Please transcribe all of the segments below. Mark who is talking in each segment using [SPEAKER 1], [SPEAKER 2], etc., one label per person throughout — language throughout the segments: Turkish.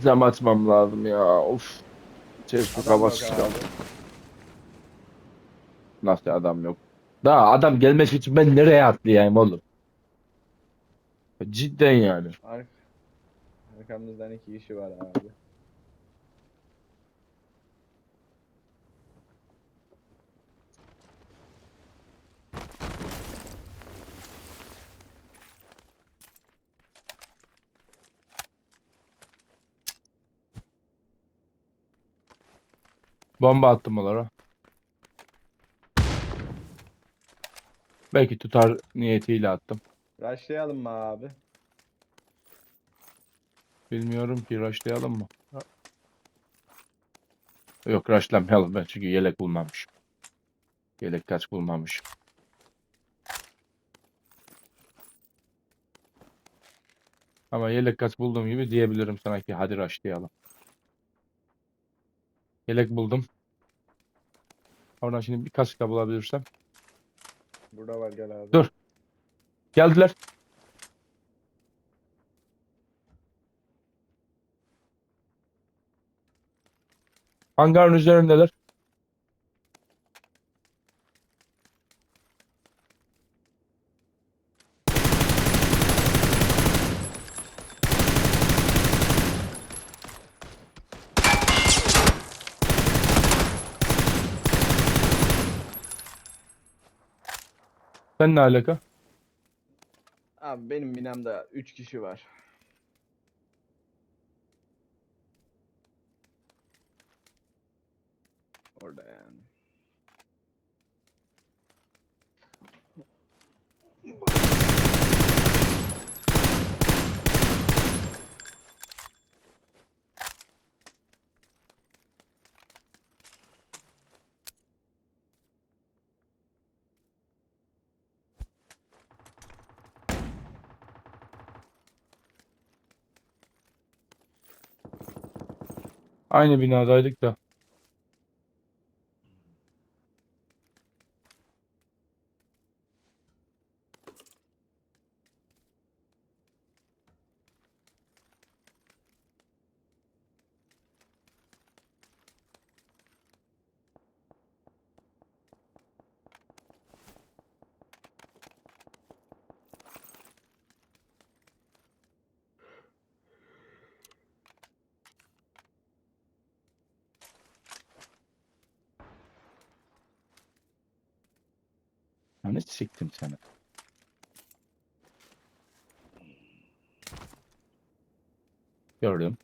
[SPEAKER 1] Cam açmam lazım ya. Of. İçerisi
[SPEAKER 2] Adam
[SPEAKER 1] hava
[SPEAKER 2] yok
[SPEAKER 1] sıçradı.
[SPEAKER 2] abi.
[SPEAKER 1] Nasıl adam yok? Daha adam gelmesi için ben nereye atlayayım oğlum? Cidden yani.
[SPEAKER 2] Ark Arkamızdan iki kişi var abi.
[SPEAKER 1] Bomba attım onlara. Belki tutar niyetiyle attım.
[SPEAKER 2] Rushlayalım mı abi?
[SPEAKER 1] Bilmiyorum ki rushlayalım mı? Yok rushlamayalım ben çünkü yelek bulmamışım. Yelek kaç bulmamışım. Ama yelek kaç bulduğum gibi diyebilirim sana ki hadi rushlayalım. Yelek buldum. Oradan şimdi bir kask da bulabilirsem.
[SPEAKER 2] Burada var gel abi.
[SPEAKER 1] Dur. Geldiler. Hangarın üzerindeler. Sen ne alaka?
[SPEAKER 2] Abi benim binamda 3 kişi var. Orada yani.
[SPEAKER 1] Aynı binadaydık da. Hani siktim seni. Gördüm.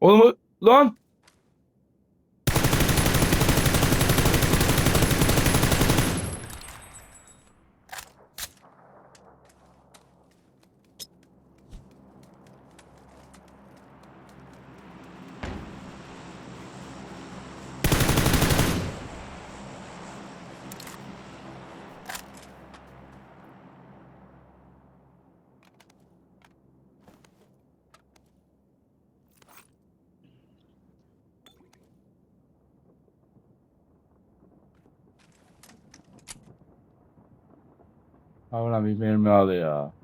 [SPEAKER 1] Oğlum lan Havla bir mermi al ya. Çık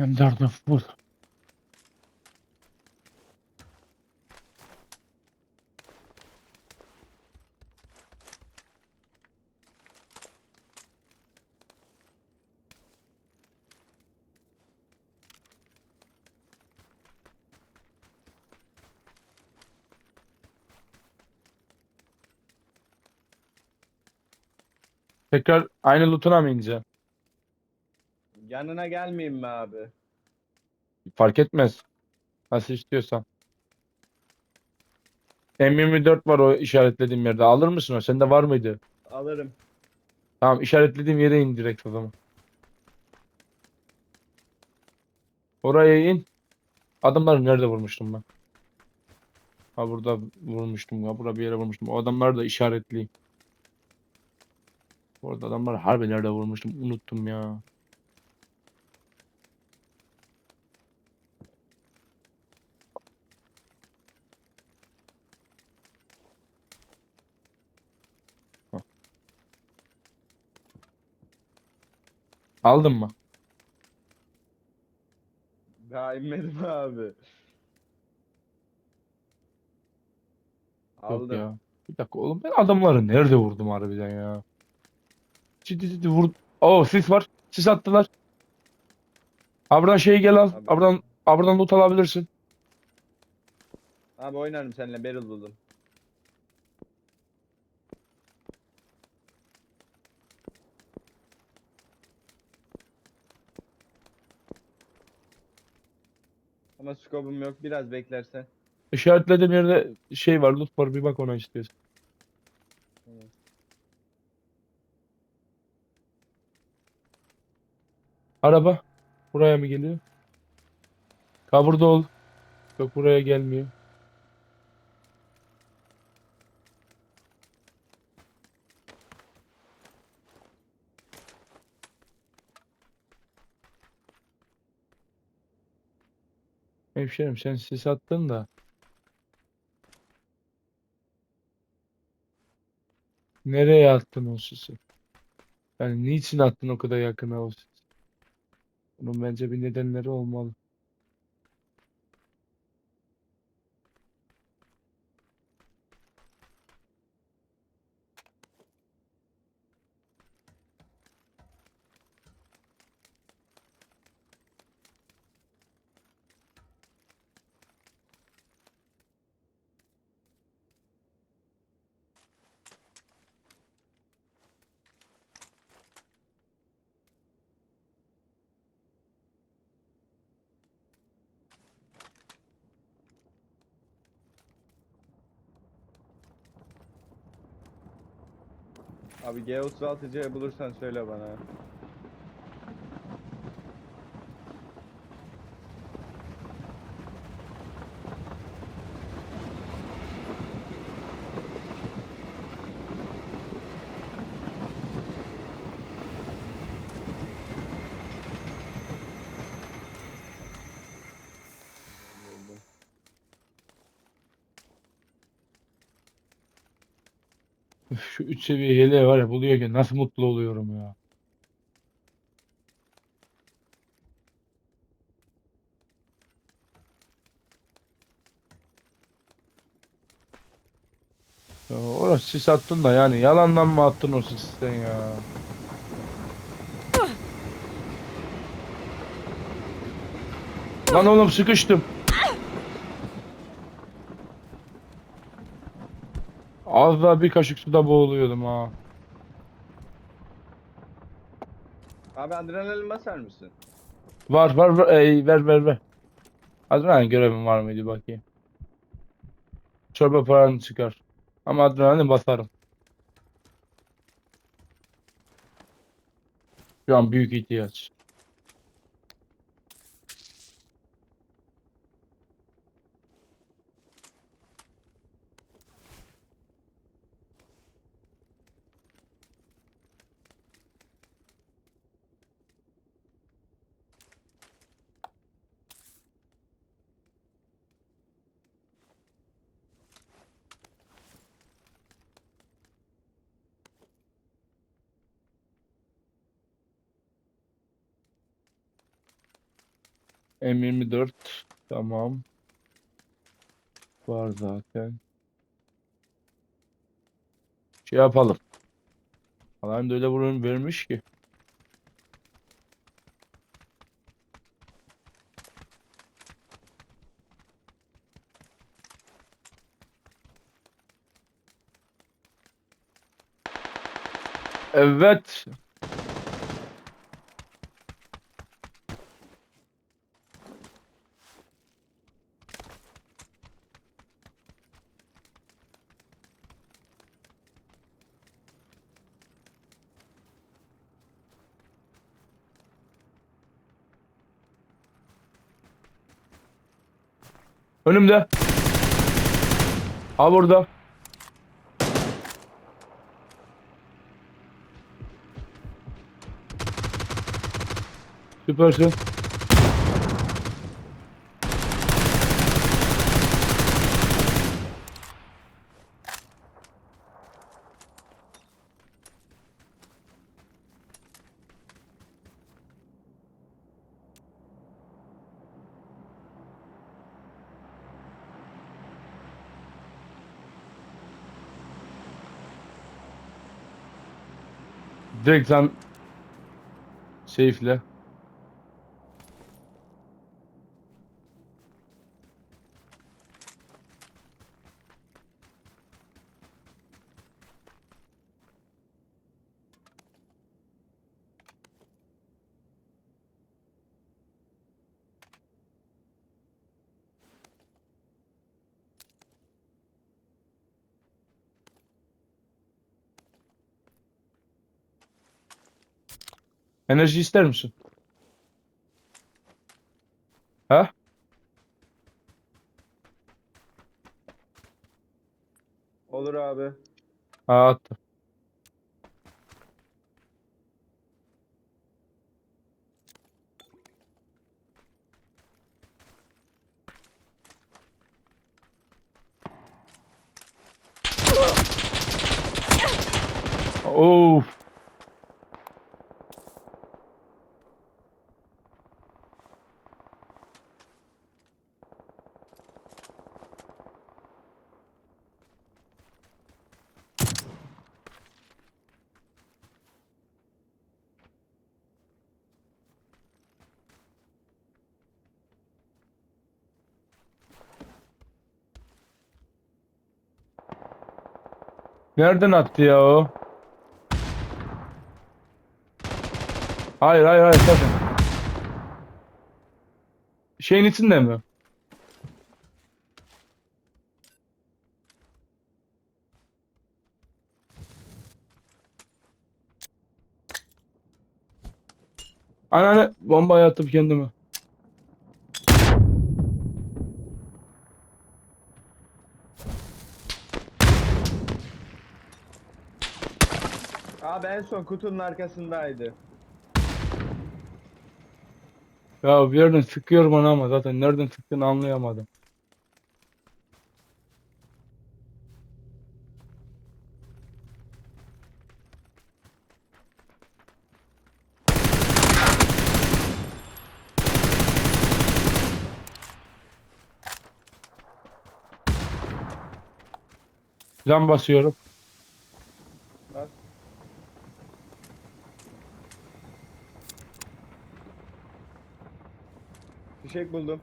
[SPEAKER 1] M4'ü full. Tekrar aynı lootuna mı ineceğim?
[SPEAKER 2] Yanına gelmeyeyim mi abi?
[SPEAKER 1] Fark etmez. Nasıl istiyorsan. M24 var o işaretlediğim yerde. Alır mısın o? Sende var mıydı?
[SPEAKER 2] Alırım.
[SPEAKER 1] Tamam işaretlediğim yere in direkt o zaman. Oraya in. Adamları nerede vurmuştum ben? Ha burada vurmuştum ya. Burada bir yere vurmuştum. O adamları da işaretleyeyim. Orada adamları harbi nerede vurmuştum? Unuttum ya. Aldın mı?
[SPEAKER 2] Daha inmedim abi.
[SPEAKER 1] Yok
[SPEAKER 2] Aldım.
[SPEAKER 1] ya. Bir dakika oğlum ben adamları nerede vurdum harbiden ya? Ciddi ciddi vur. Oo sis var. Sis attılar. Abradan şeyi gel al.
[SPEAKER 2] Abi.
[SPEAKER 1] Abradan, abradan loot alabilirsin.
[SPEAKER 2] Abi oynarım seninle barrel buldum. Ama scope'um yok. Biraz beklersen.
[SPEAKER 1] İşaretlediğim yerde şey var loot var bir bak ona istiyorsan.
[SPEAKER 2] Tamam.
[SPEAKER 1] Araba buraya mı geliyor? Ha burada ol. Yok buraya gelmiyor. Hemşerim sen sis attın da. Nereye attın o sisi? Yani niçin attın o kadar yakına o sisi? Bunun bence bir nedenleri olmalı.
[SPEAKER 2] Abi G36C bulursan söyle bana.
[SPEAKER 1] 3 seviye hele var ya buluyor ki nasıl mutlu oluyorum ya. ya orası sis attın da yani yalandan mı attın o sisten ya? Lan oğlum sıkıştım. Az daha bir kaşık suda boğuluyordum ha.
[SPEAKER 2] Abi adrenalin basar mısın?
[SPEAKER 1] Var var var ey, ver ver ver. Adrenalin görevim var mıydı bakayım. Çorba paranı çıkar. Ama adrenalin basarım. Şu an büyük ihtiyaç. M24 tamam. Var zaten. Şey yapalım. Alan da öyle vurum vermiş ki. Evet. Önümde. Ha burada. Süpersin. Direkt sen safe'le. Enerji ister misin? Ha?
[SPEAKER 2] Olur abi.
[SPEAKER 1] Ha attı. Of. Nereden attı ya o? Hayır hayır hayır sakın. Şeyin içinde mi? Anneanne bombayı attım kendime.
[SPEAKER 2] Abi en son kutunun arkasındaydı.
[SPEAKER 1] Ya bir yerden sıkıyor bana ama zaten nereden sıktığını anlayamadım. Can basıyorum.
[SPEAKER 2] Fişek buldum.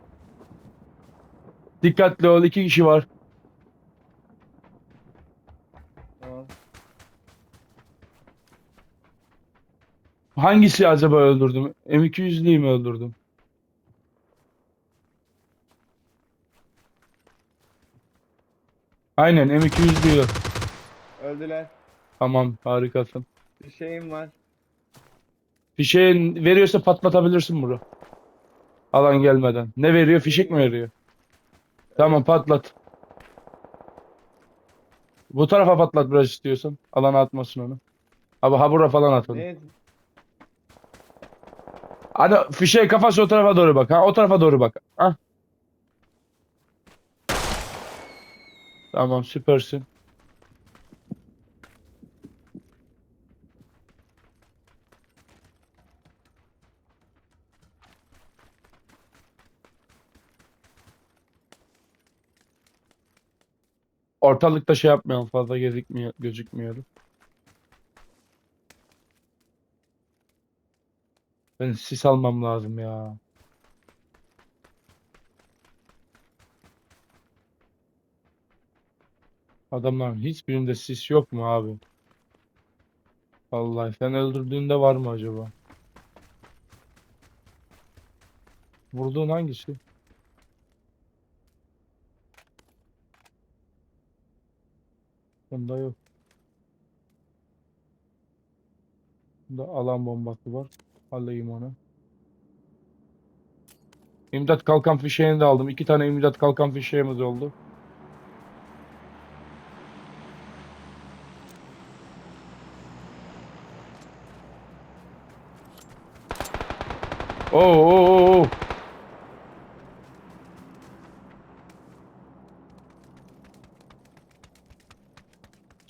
[SPEAKER 1] Dikkatli ol iki kişi var.
[SPEAKER 2] Tamam.
[SPEAKER 1] Hangisi acaba öldürdüm? M200'lüyü mü öldürdüm? Aynen M200'lüyü.
[SPEAKER 2] Öldüler.
[SPEAKER 1] Tamam harikasın.
[SPEAKER 2] Fişeğim var.
[SPEAKER 1] Fişeği veriyorsa patlatabilirsin bunu. Alan gelmeden. Ne veriyor? Fişek mi veriyor? Tamam patlat. Bu tarafa patlat biraz istiyorsan. Alana atmasın onu. Abi ha buraya falan at onu.
[SPEAKER 2] Ne?
[SPEAKER 1] Hadi fişeği kafası o tarafa doğru bak. Ha o tarafa doğru bak. Ha. Tamam süpersin. Ortalıkta şey yapmayalım fazla gözükmüyor, gözükmüyorum. Ben sis almam lazım ya. Adamların hiçbirinde sis yok mu abi? Vallahi sen öldürdüğünde var mı acaba? Vurduğun hangisi? Bunda yok. Bunda alan bombası var. Alayım onu. İmdat kalkan fişeğini de aldım. İki tane imdat kalkan fişeğimiz oldu. Oo, oo, oo, oo.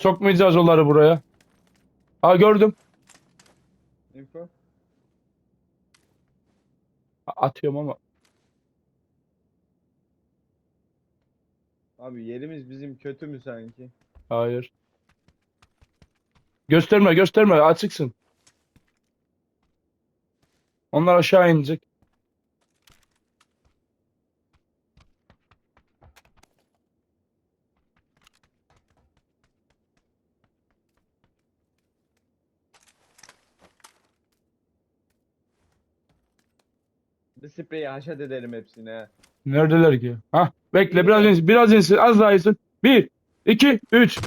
[SPEAKER 1] Sokmayacağız onları buraya. Ha gördüm.
[SPEAKER 2] Info.
[SPEAKER 1] Atıyorum ama.
[SPEAKER 2] Abi yerimiz bizim kötü mü sanki?
[SPEAKER 1] Hayır. Gösterme gösterme açıksın. Onlar aşağı inecek.
[SPEAKER 2] Bir spreyi haşat edelim hepsine.
[SPEAKER 1] Neredeler ki? Ha bekle biraz insin biraz insin az daha insin. Bir, iki, üç.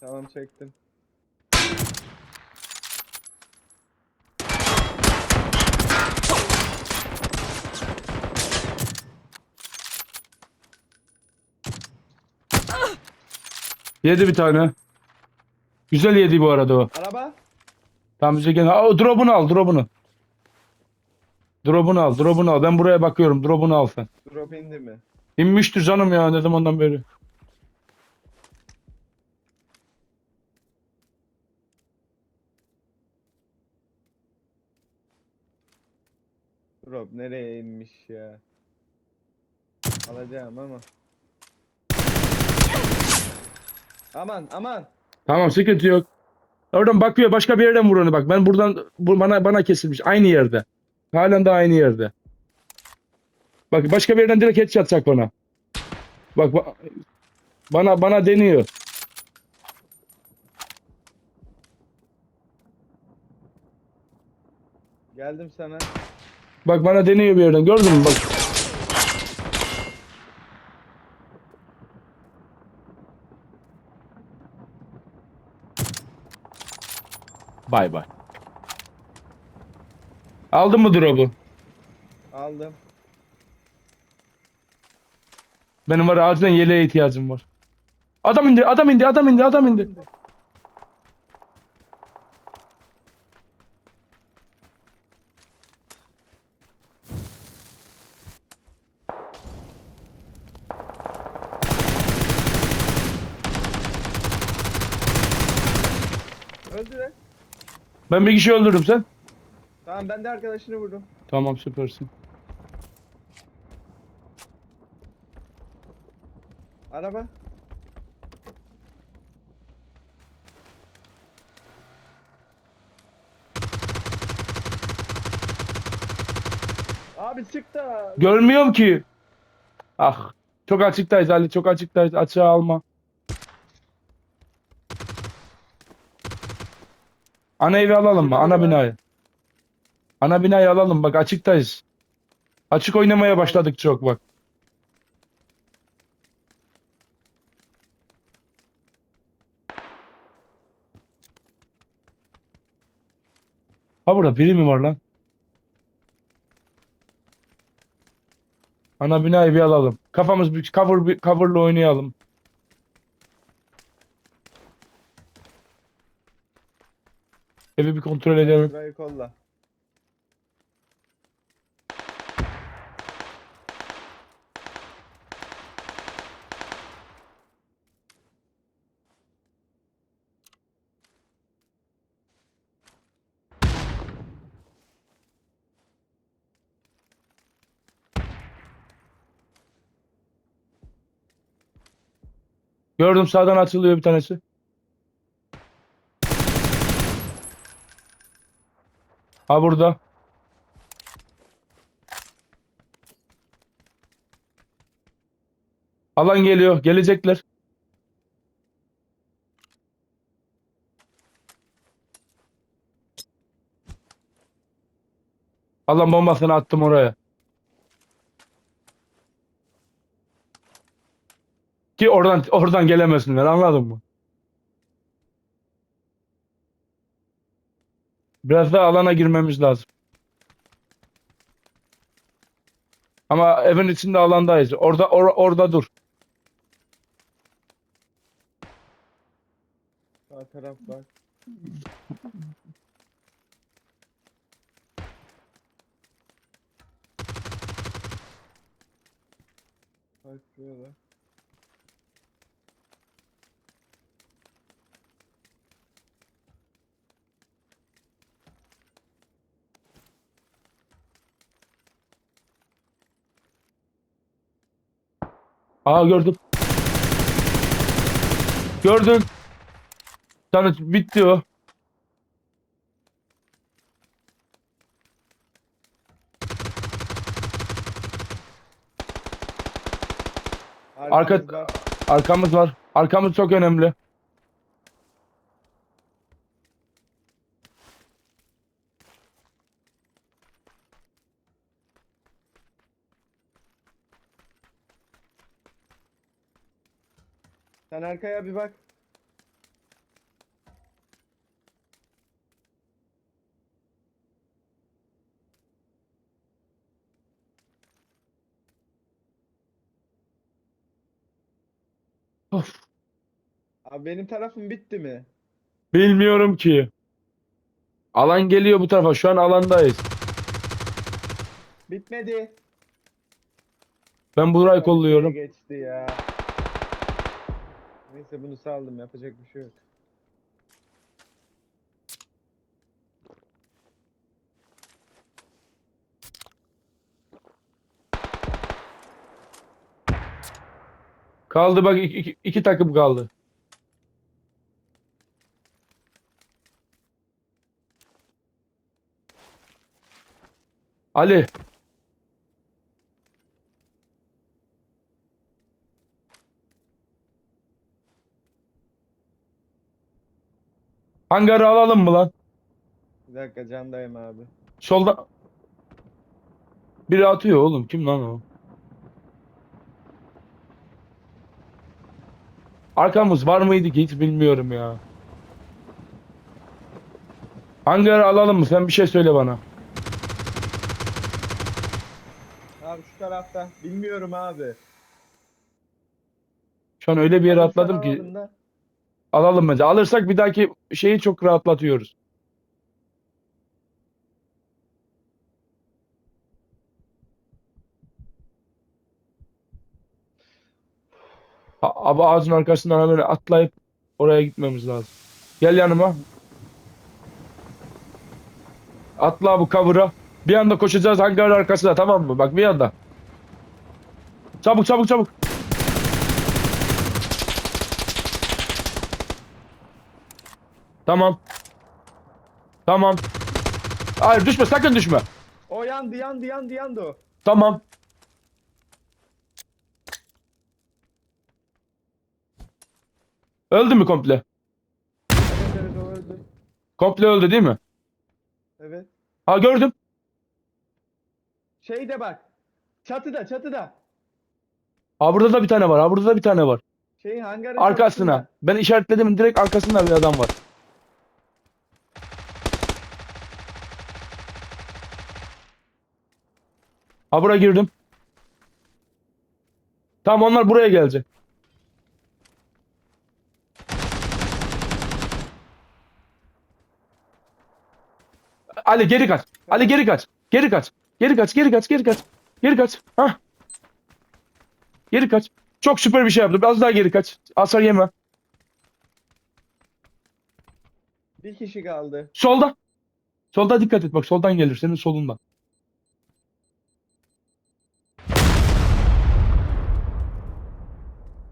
[SPEAKER 2] Tamam çektim.
[SPEAKER 1] Yedi bir tane. Güzel yedi bu arada o.
[SPEAKER 2] Araba.
[SPEAKER 1] Tamam bize gel. Aa, drop'unu al drop'unu. Drop'unu al drop'unu al. Ben buraya bakıyorum. Drop'unu al sen.
[SPEAKER 2] Drop indi mi?
[SPEAKER 1] İnmiştir canım ya ne zamandan beri.
[SPEAKER 2] Drop nereye inmiş ya? Alacağım ama. Aman aman.
[SPEAKER 1] Tamam sıkıntı yok. Oradan bakıyor başka bir yerden vur onu bak. Ben buradan bu bana bana kesilmiş aynı yerde. Halen de aynı yerde. Bak başka bir yerden direkt headshot çak bana. Bak ba- bana bana deniyor.
[SPEAKER 2] Geldim sana.
[SPEAKER 1] Bak bana deniyor bir yerden. Gördün mü bak. Bay bay. Aldın mı drop'u?
[SPEAKER 2] Aldım.
[SPEAKER 1] Benim var acilen yeleğe ihtiyacım var. Adam indi, adam indi, adam indi, adam indi.
[SPEAKER 2] Öldü lan.
[SPEAKER 1] Ben bir kişi öldürdüm sen.
[SPEAKER 2] Tamam ben de arkadaşını vurdum.
[SPEAKER 1] Tamam süpersin.
[SPEAKER 2] Araba. Abi çıktı.
[SPEAKER 1] Görmüyorum ki. Ah. Çok açıktayız Ali, çok açıktayız. Açığa alma. Ana evi alalım mı? Ana binayı. Ana binayı alalım bak açıktayız. Açık oynamaya başladık çok bak. Ha burada biri mi var lan? Ana binayı bir alalım. Kafamız bir cover bir coverlı oynayalım. Evi bir kontrol edelim.
[SPEAKER 2] Şurayı kolla.
[SPEAKER 1] Gördüm sağdan açılıyor bir tanesi. Ha burada. Alan geliyor. Gelecekler. Alan bombasını attım oraya. Ki oradan oradan gelemesinler anladın mı? Biraz daha alana girmemiz lazım. Ama evin içinde alandayız. Orada or- orada dur.
[SPEAKER 2] Sağ taraf var. Bak şurada.
[SPEAKER 1] Aa gördüm. Gördüm. Tanı bitti o. Arka
[SPEAKER 2] arkamız var.
[SPEAKER 1] Arkamız çok önemli.
[SPEAKER 2] Arkaya bir bak.
[SPEAKER 1] Of.
[SPEAKER 2] Abi benim tarafım bitti mi?
[SPEAKER 1] Bilmiyorum ki. Alan geliyor bu tarafa. Şu an alandayız.
[SPEAKER 2] Bitmedi.
[SPEAKER 1] Ben burayı kolluyorum.
[SPEAKER 2] Geçti ya. Neyse bunu saldım yapacak bir şey yok.
[SPEAKER 1] Kaldı bak iki, iki, iki takım kaldı. Ali. Hangarı alalım mı lan?
[SPEAKER 2] Bir dakika candayım abi.
[SPEAKER 1] Solda biri atıyor oğlum. Kim lan o? Arkamız var mıydı ki hiç bilmiyorum ya. Hangarı alalım mı? Sen bir şey söyle bana.
[SPEAKER 2] Abi şu tarafta. Bilmiyorum abi.
[SPEAKER 1] Şu an öyle bir yere atladım ki
[SPEAKER 2] alalım da.
[SPEAKER 1] Alalım bence. Alırsak bir dahaki şeyi çok rahatlatıyoruz. Abi ağacın arkasından hemen atlayıp oraya gitmemiz lazım. Gel yanıma. Atla bu cover'a. Bir anda koşacağız hangarın arkasına tamam mı? Bak bir anda. Çabuk çabuk çabuk. Tamam. Tamam. Hayır düşme sakın düşme.
[SPEAKER 2] O yandı yandı yandı yandı o.
[SPEAKER 1] Tamam. Öldü mü komple?
[SPEAKER 2] Evet evet o öldü.
[SPEAKER 1] Komple öldü değil mi?
[SPEAKER 2] Evet.
[SPEAKER 1] Ha gördüm.
[SPEAKER 2] Şeyde bak. Çatıda çatıda.
[SPEAKER 1] Ha burada da bir tane var. Ha burada da bir tane var.
[SPEAKER 2] Şeyin hangarın
[SPEAKER 1] Arkasına. Ben işaretledim direkt arkasında bir adam var. Ha buraya girdim. Tamam onlar buraya gelecek. Ali geri kaç. Ali geri kaç. Geri kaç. Geri kaç. Geri kaç. Geri kaç. Geri kaç. Hah. Geri kaç. Çok süper bir şey yaptım. Az daha geri kaç. Hasar yeme.
[SPEAKER 2] Bir kişi kaldı.
[SPEAKER 1] Solda. Solda dikkat et bak. Soldan gelir. Senin solundan.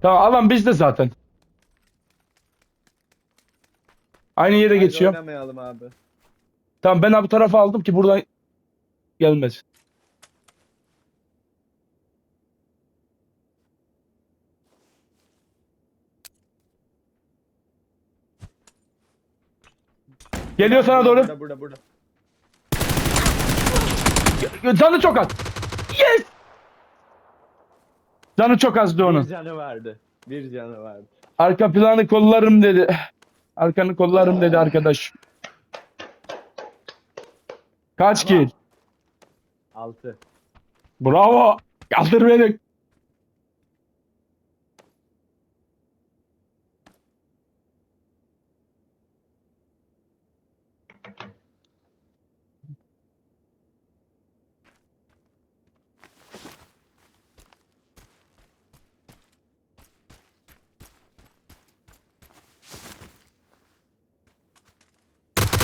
[SPEAKER 1] Tamam alan bizde zaten. Aynı yere
[SPEAKER 2] Haydi
[SPEAKER 1] geçiyor.
[SPEAKER 2] Oynamayalım abi.
[SPEAKER 1] Tamam ben bu tarafa aldım ki buradan gelmez. Geliyor sana doğru.
[SPEAKER 2] Burada burada burada.
[SPEAKER 1] Canı çok at. Yes! Canı çok azdı onun.
[SPEAKER 2] Bir canı vardı. Bir canı vardı.
[SPEAKER 1] Arka planı kollarım dedi. Arkanı kollarım dedi arkadaş. Kaç
[SPEAKER 2] Tamam.
[SPEAKER 1] kill?
[SPEAKER 2] 6.
[SPEAKER 1] Bravo. Kaldır beni.